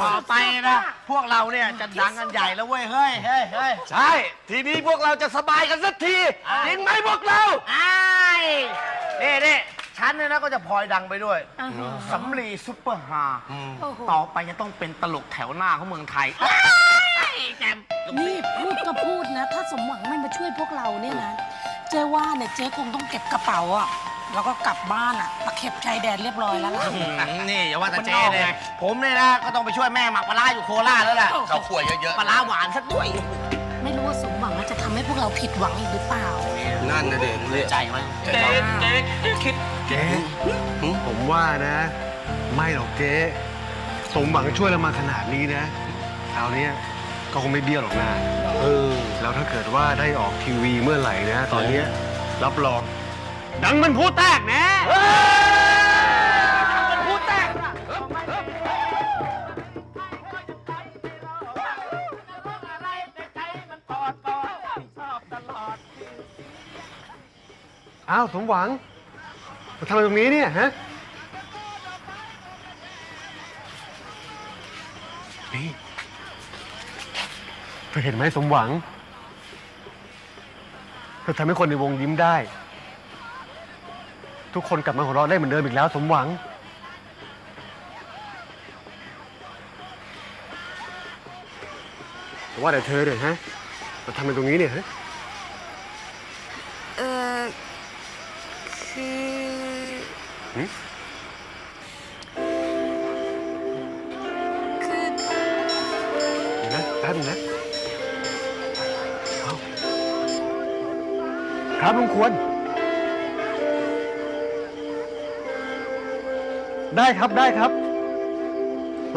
พอพอต่อไปนะ พวกเราเนี่ยจะดังกันใหญ่แล้วเว้ย เฮ้ยเฮ้ยเฮ้ยใช่ ทีนี้พวกเราจะสบายกันสักทีจริงไหมพวกเราไอ้ายนี่นี่ฉันเนี่ยนะก็จะพลอยดังไปด้วยสำลีซุปเปอร์ฮาร์โอ้โหต่อไปจะต้องเป็นตลกแถวหน้าของเมืองไทยแจมนี่พูดก็พูดนะ ถ้าสมหวังไม่มาช่วยพวกเราเนี่ยนะ เจ๊ว่าเนี่ยเจ๊คงต้องเก็บกระเป๋าอะ แล้วก็กลับบ้านอะตะเข็บชายแดนเรียบร้อยแล้วล่ะนี่อย่าว่าแต่เจ๊เลย ผมเนี่ยนะก็ต้องไปช่วยแม่หมักปลาร้าอยู่โคราชแล้วแหละเราขวดเยอะปลาร้าหวานสักด้วย ไม่รู้ว่าสมหวังจะทำให้พวกเราผิดหวังอีกหรือเปล่าๆนั่นนะเด็กเนี่ยใจมันเจ๊เจ๊คิดเจ๊ผมว่านะ ไม่หรอกเจ๊สมหวังช่วยเรามาขนาดนี้นะคราวเนี้ยก็คงไม่เบี้ยวหรอกนะเออ แล้วถ้าเกิดว่าได้ออกทีวีเมื่อไหร่นะ ตอนเนี้ยรับรอง ดังมันพูแตกแน่มันพูดแตกอ้าวสมหวังมาทำอะไรตรงนี้เนี่ยฮะ นี่เธอเห็นไหมสมหวัง เธอทำให้คนในวงยิ้มได้ ทุกคนกลับมาหัวเราะได้เหมือนเดิมอีกแล้วสมหวัง แต่ว่าแต่เธอเนี่ยฮะมาทำอะไรตรงนี้เนี่ยฮะ ได้ครับได้ครับ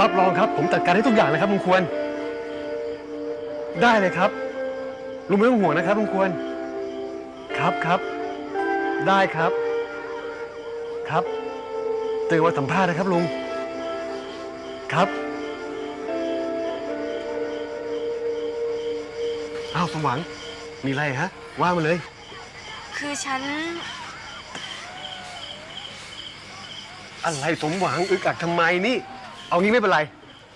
รับรองครับ ผมจัดการให้ทุกอย่างเลยครับลุงควร ได้เลยครับลุงไม่ต้องห่วงนะครับลุงควร ครับครับ ได้ครับ ครับเตือนวันสัมภาษณ์นะครับลุงครับอ้าวสมหวังมีอะไรฮะ ว่ามาเลย คือฉัน อะไรสมหวังอึกอักทำไมนี่ เอางี้ไม่เป็นไร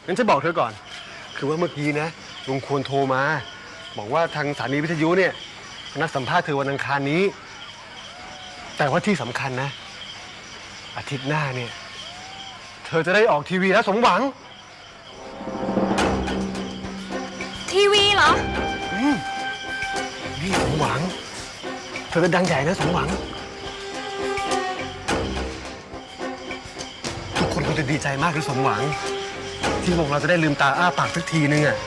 งั้นจะบอกเธอก่อน คือว่าเมื่อกี้นะลุงควรโทรมา บอกว่าทางสถานีวิทยุเนี่ยนัดสัมภาษณ์เธอวันอังคารนี้ แต่ว่าที่สำคัญนะ อาทิตย์หน้าเนี่ย เธอจะได้ออกทีวีแล้วสมหวัง ทีวีเหรอ นี่สมหวัง เธอจะดังใหญ่นะสมหวัง กดีใจมากเลยสมหวัง ที่วงเราจะได้ลืมตาอ้าปากสักทีนึงอะ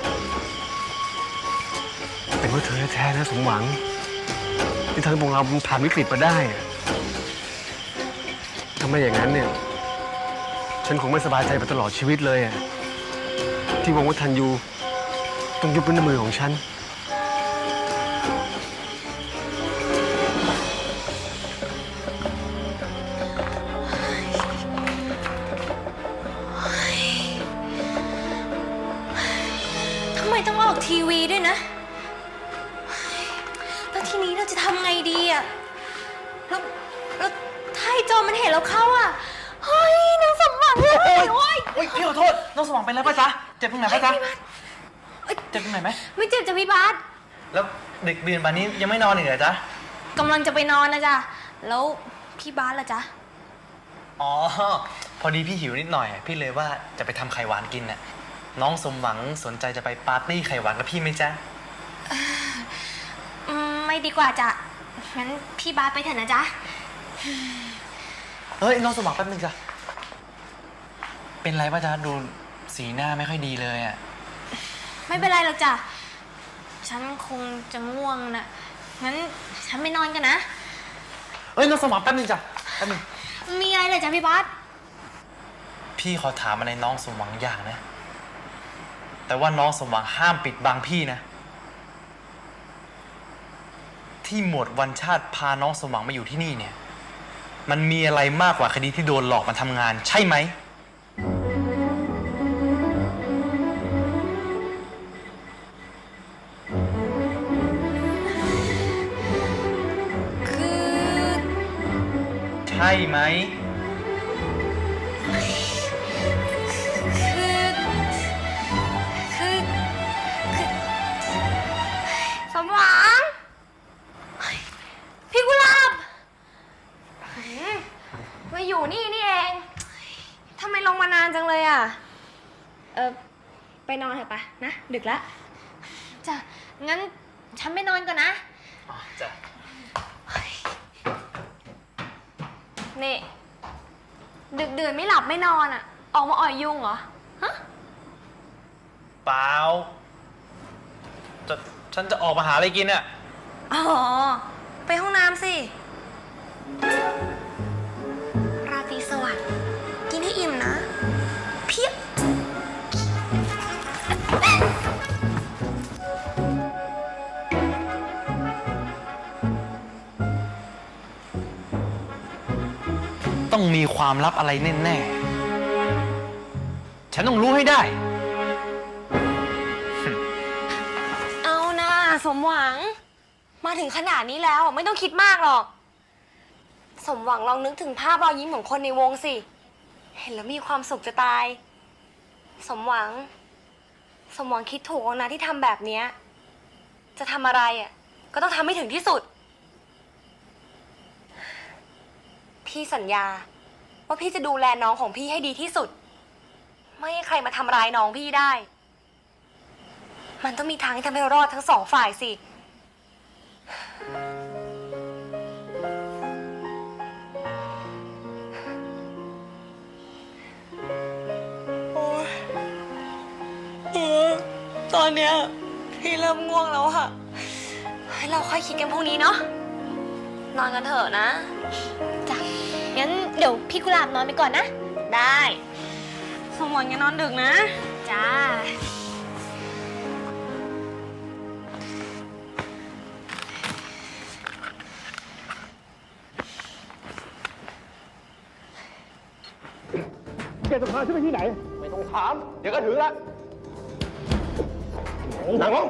เป็นว่าเธอแท้ๆนะสมหวัง ที่ทำให้วงเราผ่านวิกฤตมาได้อะถ้าไม่อย่างนั้นเนี่ย ฉันคงไม่สบายใจไปตลอดชีวิตเลยอะที่วงวัฒนยูต้องยุบเป็นมือของฉัน น้องสมองเป็นแล้วปะจ๊ะ เจ็บตรงไหนปะจ๊ะ เจ็บตรงไหนไหม ไม่เจ็บจ้ะพี่บาสแล้วเด็กเรียนป่านนี้ยังไม่นอนอีกเหรอจ๊ะ กำลังจะไปนอนนะจ๊ะ แล้วพี่บาสล่ะจ๊ะ อ๋อ พอดีพี่หิวนิดหน่อย พี่เลยว่าจะไปทำไข่หวานกินน่ะ น้องสมหวังสนใจจะไปปาร์ตี้ไข่หวานกับพี่ไหมจ๊ะ อืมไม่ดีกว่าจ้ะ งั้นพี่บาสไปเถอะนะจ๊ะ เฮ้ยน้องสมหวังแป๊บนึงจ้ะ เป็นไรปะจ๊ะดู สีหน้าไม่ค่อยดีเลยอะไม่เป็นไรหรอกจ้ะ ฉันคงจะง่วงนะงั้นฉันไปนอนกันนะเฮ้ยน้องสมหวังแป๊บนึงจ้ะแป๊บนึงมีอะไรเลยจ้ะพี่บาสพี่ขอถามอะไรน้องสมหวังอย่างนะ แต่ว่าน้องสมหวังห้ามปิดบังพี่นะ ที่หมวดวันชาติพาน้องสมหวังมาอยู่ที่นี่เนี่ย มันมีอะไรมากกว่าคดีที่โดนหลอกมาทำงานใช่ไหม ใช่ไหมสมหวังพี่กุหลาบมาอยู่นี่นี่เองทำไมลงมานานจังเลยอะ เออไปนอนเถอะปะนะ ดึกแล้วจะงั้นฉันไม่นอนก่อนนะ นี่ ดึกดื่นไม่หลับไม่นอนอะ ออกมาอ่อยยุงเหรอ ฮะ เปล่าจะฉันจะออกมาหาอะไรกินอะ อ๋อ ไปห้องน้ำสิ มีความลับอะไรแน่ๆ ฉันต้องรู้ให้ได้ เอานะสมหวัง มาถึงขนาดนี้แล้วไม่ต้องคิดมากหรอก สมหวังลองนึกถึงภาพรอยยิ้มของคนในวงสิ เห็นแล้วมีความสุขจะตาย สมหวัง สมหวังคิดถูกแล้วนะที่ทำแบบเนี้ยจะทำอะไรอะ ก็ต้องทำให้ถึงที่สุด พี่สัญญา ว่าพี่จะดูแลน้องของพี่ให้ดีที่สุด ไม่ให้ใครมาทำร้ายน้องพี่ได้ มันต้องมีทางที่ทำให้เรารอดทั้งสองฝ่ายสิตอนเนี้ยพี่เริ่มง่วงแล้วอะให้เราค่อยคิดกันพรุ่งนี้เนาะนอนกันเถอะนะจ้ะงั้น เดี๋ยวพี่กุหลาบนอนไปก่อนนะ ได้ สมหวังอย่านอนดึกนะ จ้า แกจะพาฉันไปที่ไหน ไม่ต้องถาม เดี๋ยวก็ถึงละหนังลง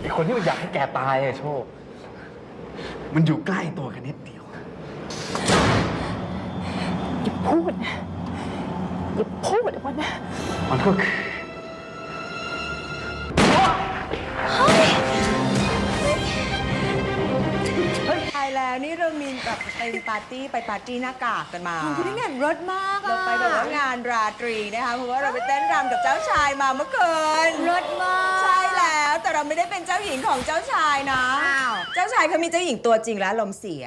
ไอคนที่มันอยากให้แกตายอะโชค มันอยู่ใกล้ตัวกันนิดเดียว อย่าพูดนะอย่าพูดว่านะมันก็คือใช่แล้วนี่เรามีแบบเป็นปาร์ตี้ไปปาร์ตี้หน้ากากกันมาคุณนี่งานรถมากเราอะไปแบบว่างานราตรีนะคะเพราะว่าเราไปเต้นรำกับเจ้าชายมาเมื่อคืนรถมากใช่ แล้วแต่เราไม่ได้เป็นเจ้าหญิงของเจ้าชายนะ อ้าว เจ้าชายเขามีเจ้าหญิงตัวจริงแล้วลมณ์เสีย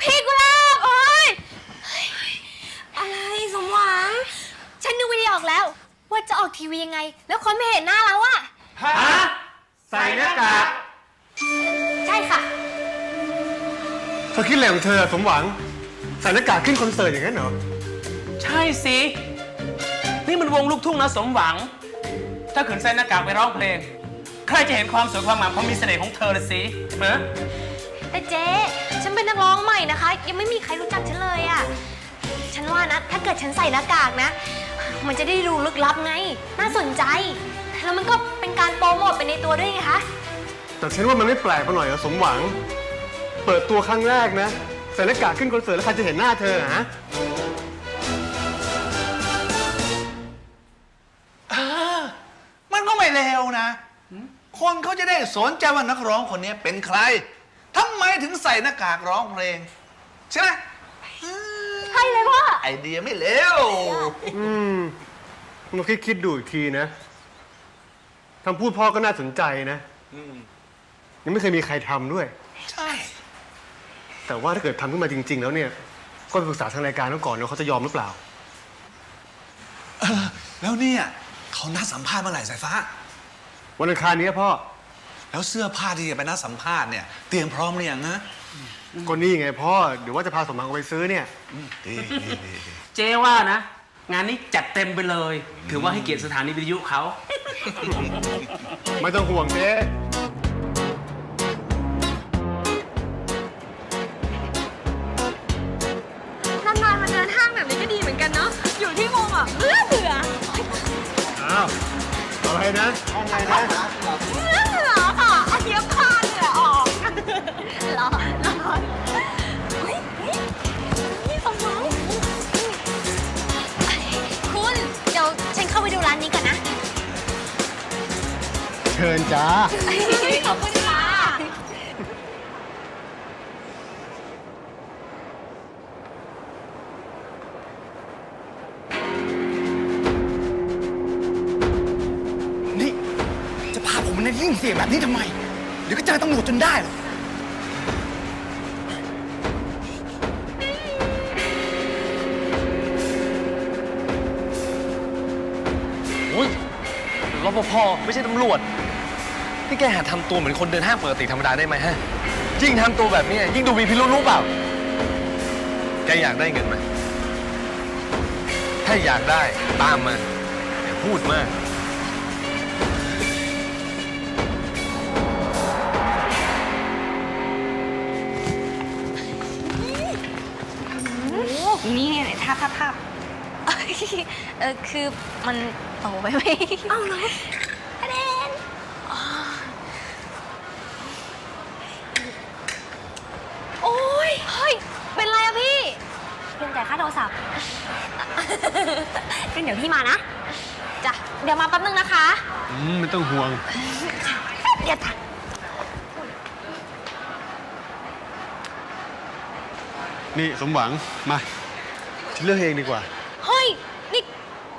พี่กุหลาบโอ๊ยเฮ้ย อะไรสมหวัง ฉันนึกวิดีโอออกแล้ว ว่าจะออกทีวียังไง แล้วคนไม่เห็นหน้าเราอะฮะใส่หน้ากากใช่ค่ะ เธอคิดอะไรของเธอสมหวัง ใส่หน้ากากขึ้นคอนเสิร์ตอย่างนั้นเหรอ ใช่สิ นี่มันวงลูกทุ่งนะสมหวัง ถ้าขืนใส่หน้ากากไปร้องเพลง ใครจะเห็นความสวยความงามความมีเสน่ห์ของเธอละสิเออแต่เจ๊ ฉันเป็นนักร้องใหม่นะคะ ยังไม่มีใครรู้จักฉันเลยอะฉันว่านะ ถ้าเกิดฉันใส่หน้ากากนะ มันจะได้ดูลึกลับไง น่าสนใจ แล้วมันก็เป็นการโปรโมทไปในตัวด้วยไงคะ แต่ฉันว่ามันไม่แปลกไปหน่อยเหรอสมหวัง เปิดตัวครั้งแรกนะใส่หน้ากากขึ้นคอนเสิร์ตแล้วใครจะเห็นหน้าเธอฮะ คนเขาจะได้สนใจว่านักร้องคนนี้เป็นใครทำไมถึงใส่หน้ากากร้องเพลง ใช่ไหมใช่เลยพ่อ ไอเดียไม่เลวอืมลองคิดคิดดูอีกทีนะคำพูดพ่อก็น่าสนใจนะยังไม่เคยมีใครทำด้วย ใช่ แต่ว่าถ้าเกิดทำขึ้นมาจริง ๆ แล้วเนี่ย ก็ไปปรึกษาทางรายการเขาก่อนว่าเขาจะยอมหรือเปล่าเออแล้วเนี่ย เขานัดสัมภาษณ์เมื่อไหร่สายฟ้า วันอังคารนี้พ่อ แล้วเสื้อผ้าที่จะไปนัดสัมภาษณ์เนี่ยเตรียมพร้อมหรือยังนะก็นี่ไงพ่อ เดี๋ยวว่าจะพาสมหวังออกไปซื้อเนี่ย ดีดีดีดีเจ๊ว่านะ งานนี้จัดเต็มไปเลย ถือว่าให้เกียรติสถานีวิทยุเขา ไม่ต้องห่วงเจ๊นานๆมาเดินห้างแบบนี้ก็ดีเหมือนกันเนาะ อยู่ที่วงอะเบื่อเบื่อ อ้าว อะไรนะเหรอค่ะอาเทียบคาเหงื่อออกร้อนร้อนเฮ้ยเฮ้นี่ขงน้งคุณ เดี๋ยวฉันเข้าไปดูร้านนี้ก่อนนะ เชิญจ้า ขอบคุณ ยิ่งเสี่ยแบบนี้ทำไม เดี๋ยวก็เจอตำรวจจนได้หรอกโอ้ยรปภไม่ใช่ตำรวจ นี่แกหาทำตัวเหมือนคนเดินห้างปกติธรรมดาได้ไหมฮะ ยิ่งทำตัวแบบนี้ยิ่งดูมีพิรุธรู้เปล่า แกอยากได้เงินไหม ถ้าอยากได้ตามมาอย่าพูดมาก นี่เนี่ยภาพภาพภาพเออคือมันโตไปไหมเอาเหรอคะแนนอ๋อโอ้ยเฮ้ย เป็นไรอะพี่เพิ่งจ่ายค่าโทรศัพท์งั้นเดี๋ยวพี่มานะจ้ะเดี๋ยวมาแป๊บนึงนะคะอืมไม่ต้องห่วงเดี๋ยวจ้ะนี่สมหวังมา ฉันเลือกเองดีกว่า เฮ้ย นี่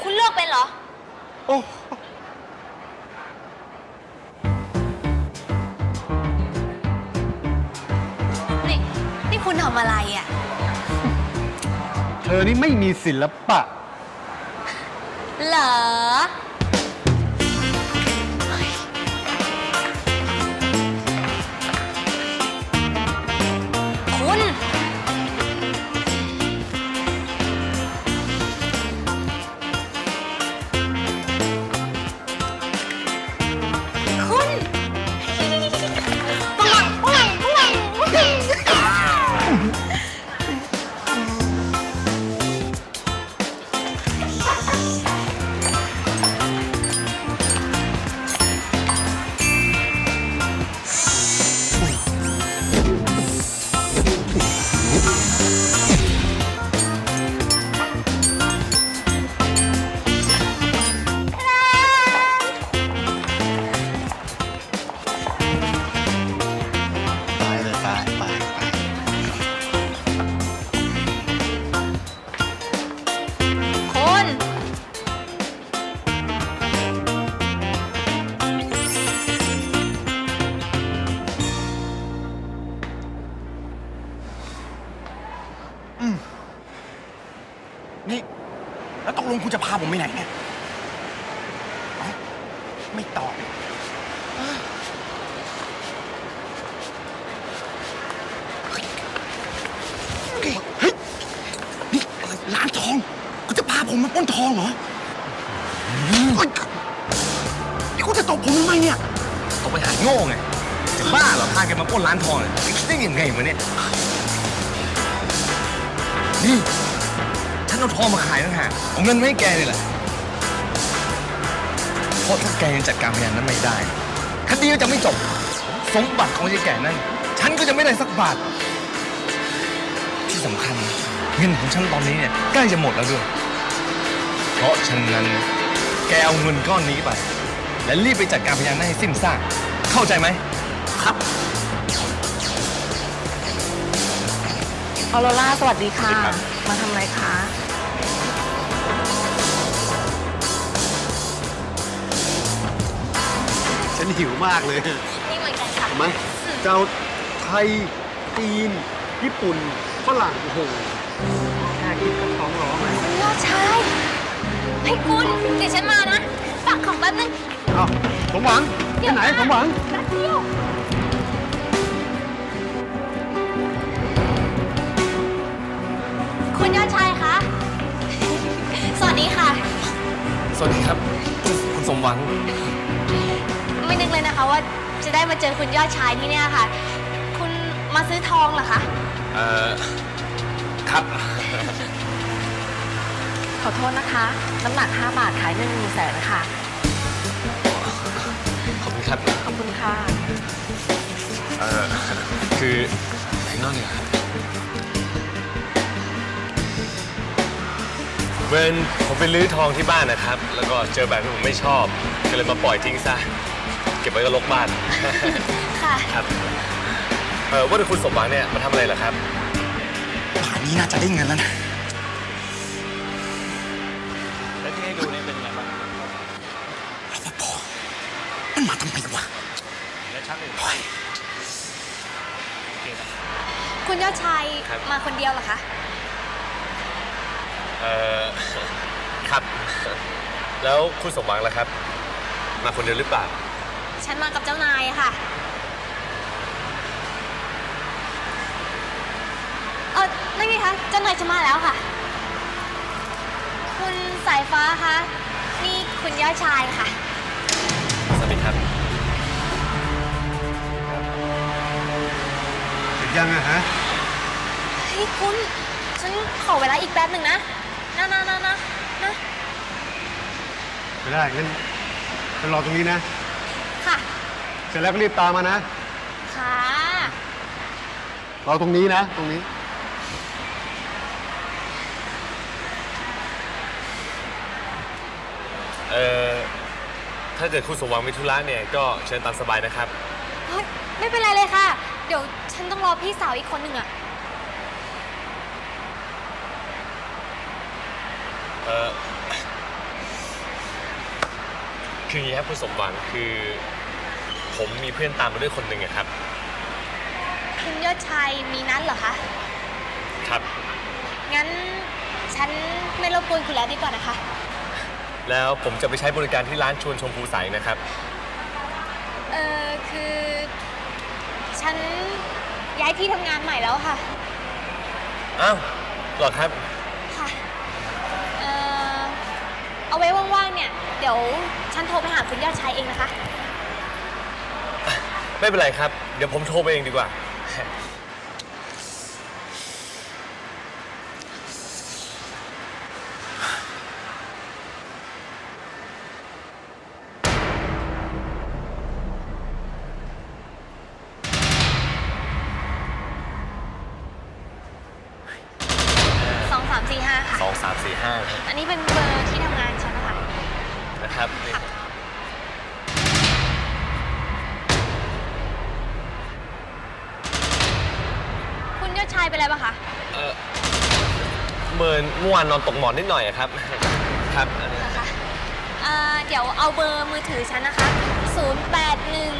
คุณเลือกเป็นเหรอ โอ้นี่นี่คุณทำอะไรอะเธอนี่ไม่มีศิลปะ เหรอ นร้านทองเนี่ยคิดได้ยังไงวะเนี่ยนี่ฉันเอาทองมาขายต่างหากเอาเงินมาให้แกนี่แหละเพราะถ้าแกยังจัดการพยานนั้นไม่ได้ คดีก็จะไม่จบ สมบัติของยายแก่นั้น ฉันก็จะไม่ได้สักบาท ที่สำคัญเงินของฉันตอนนี้เนี่ยใกล้จะหมดแล้วด้วย เพราะฉะนั้นแกเอาเงินก้อนนี้ไป และรีบไปจัดการพยานนั้นให้สิ้นซาก เข้าใจไหม ครับ ออโรล่าสวัสดีค่ะมาทำอะไรคะ ฉันหิวมากเลยนี่เหมือนกันค่ะ มาเจ้าไทยจีน ญี่ปุ่น ฝรั่งโอ้โหแค่คิดก็ท้องร้องเลยยอดชายให้ยคุณเดี๋ยวฉันมานะฝากของแป๊บนึง เอ้าสมหวังไปไหนสมหวัง แป๊บเดียว คุณยอดชายคะ สวัสดีค่ะ สวัสดีครับ คุณสมหวัง ไม่นึกเลยนะคะว่าจะได้มาเจอคุณยอดชายที่เนี่ยค่ะ คุณมาซื้อทองเหรอคะ เอ่อ ครับ ขอโทษนะคะ น้ำหนัก 5 บาทขายหนึ่งแสนค่ะ ขอบคุณครับ ขอบคุณค่ะ เอ่อ คือไหนนอกเนี่ยครับ เวนผมไปลื้อทองที่บ้านนะครับ แล้วก็เจอแบบที่ผมไม่ชอบ ก็เลยมาปล่อยทิ้งซะแกก็บไว้กับลกบ้าน ค่ะ ครับ เออว่าแต่คุณสมหวังเนี่ยมาทำอะไรเหรอครับ ป่านนี้น่าจะได้เงินแล้วนะ แล้วที่ให้ดูเนี่ยเป็นไงบ้างรปภมันมาทำไมวะแล้วชักเลยเฮ้ยคุณยอดชัยครับ มาคนเดียวเหรอคะ เออ ครับ แล้วคุณสมหวังล่ะครับ มาคนเดียวหรือเปล่า ฉันมากับเจ้านายอะค่ะ เออนั่นไงคะ เจ้านายจะมาแล้วค่ะ คุณสายฟ้าคะ นี่คุณยอดชายค่ะ สวัสดีครับ เสร็จยังอะฮะ เฮ้ยคุณ ฉันขอเวลาอีกแป๊บหนึ่งนะนะนะนะนะนะ ไม่ได้งั้นฉันรอตรงนี้นะ ค่ะ เสร็จแล้วก็รีบตามมานะ ค่ะ รอตรงนี้นะ ตรงนี้ เออถ้าเกิดคุณสมหวังมีธุระเนี่ย ก็เชิญตามสบายนะครับ เฮ้ย ไม่เป็นไรเลยค่ะ เดี๋ยวฉันต้องรอพี่สาวอีกคนหนึ่งอะเออ คืออย่างนี้ครับคุณสมหวังคือ ผมมีเพื่อนตามมาด้วยคนหนึ่งอะครับ คุณยอดชายมีนัดเหรอคะ ครับ งั้นฉันไม่รบกวนคุณแล้วดีกว่านะคะ แล้วผมจะไปใช้บริการที่ร้านชวนชมพูใสนะครับ เออคือ ฉันย้ายที่ทำงานใหม่แล้วค่ะ อ้าวเหรอครับ ค่ะ เออเอาไว้ว่างๆเนี่ย เดี๋ยวฉันโทรไปหาคุณยอดชายเองนะคะ ไม่เป็นไรครับ เดี๋ยวผมโทรไปเองดีกว่าสองสามสี่ห้าค่ะสองสามสี่ห้าอันนี้เป็นเบอร์ะครับคุณยอดชายเป็นอะไรปะคะ เออเมินเมื่อวานนอนตกหมอนนิดหน่อยครับ ครับ เดี๋ยวเอาเบอร์มือถือฉันนะคะ 0 8 1